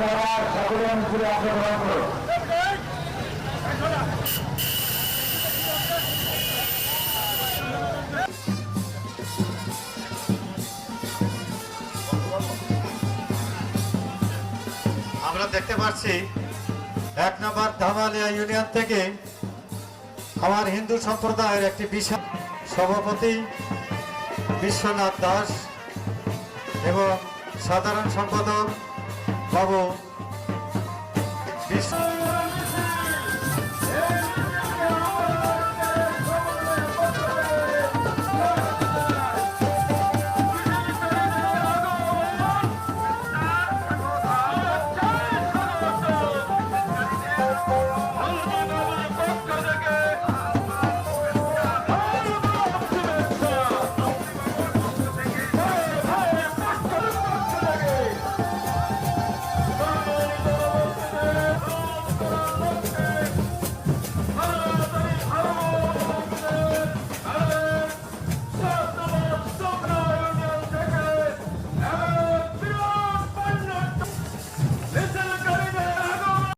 আপনারা সকলে অংশগ্রহণ করুন। আমরা দেখতে পাচ্ছি এক নম্বর ধামালিয়া ইউনিয়ন থেকে আমার হিন্দু সম্প্রদায়ের একটি বিশাল সভাপতি বিশ্বনাথ দাস এবং সাধারণ সম্পাদক খাব Oh,